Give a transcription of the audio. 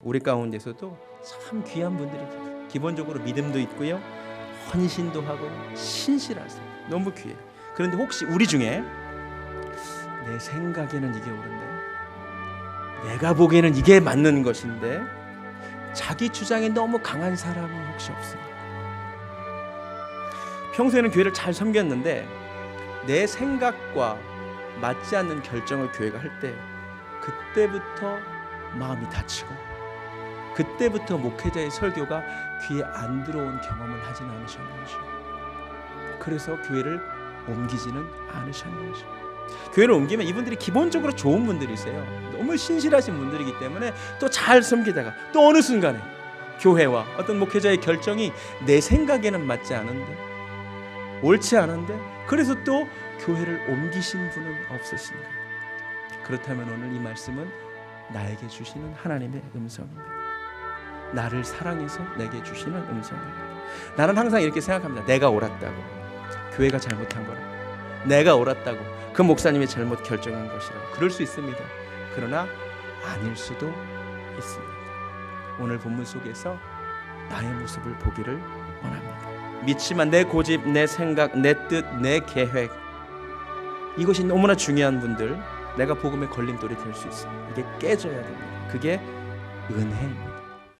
우리 가운데서도 참 귀한 분들이 계세요. 기본적으로 믿음도 있고요. 헌신도 하고 신실하세요. 너무 귀해요. 그런데 혹시 우리 중에 내 생각에는 이게 옳은데 내가 보기에는 이게 맞는 것인데 자기 주장이 너무 강한 사람이 혹시 없습니까? 평소에는 교회를 잘 섬겼는데 내 생각과 맞지 않는 결정을 교회가 할 때 그때부터 마음이 다치고 그때부터 목회자의 설교가 귀에 안 들어온 경험을 하지는 않으셨는지. 그래서 교회를 옮기지는 않으셨는지. 교회를 옮기면 이분들이 기본적으로 좋은 분들이세요. 너무 신실하신 분들이기 때문에 또 잘 섬기다가 또 어느 순간에 교회와 어떤 목회자의 결정이 내 생각에는 맞지 않은데 옳지 않은데 그래서 또 교회를 옮기신 분은 없으신가? 그렇다면 오늘 이 말씀은 나에게 주시는 하나님의 음성입니다. 나를 사랑해서 내게 주시는 음성입니다. 나는 항상 이렇게 생각합니다. 내가 옳았다고. 교회가 잘못한 거라. 내가 옳았다고. 그 목사님이 잘못 결정한 것이라고. 그럴 수 있습니다. 그러나 아닐 수도 있습니다. 오늘 본문 속에서 나의 모습을 보기를 원합니다. 믿지만 내 고집, 내 생각, 내 뜻, 내 계획 이것이 너무나 중요한 분들 내가 복음의 걸림돌이 될 수 있습니다. 이게 깨져야 됩니다. 그게 은혜입니다.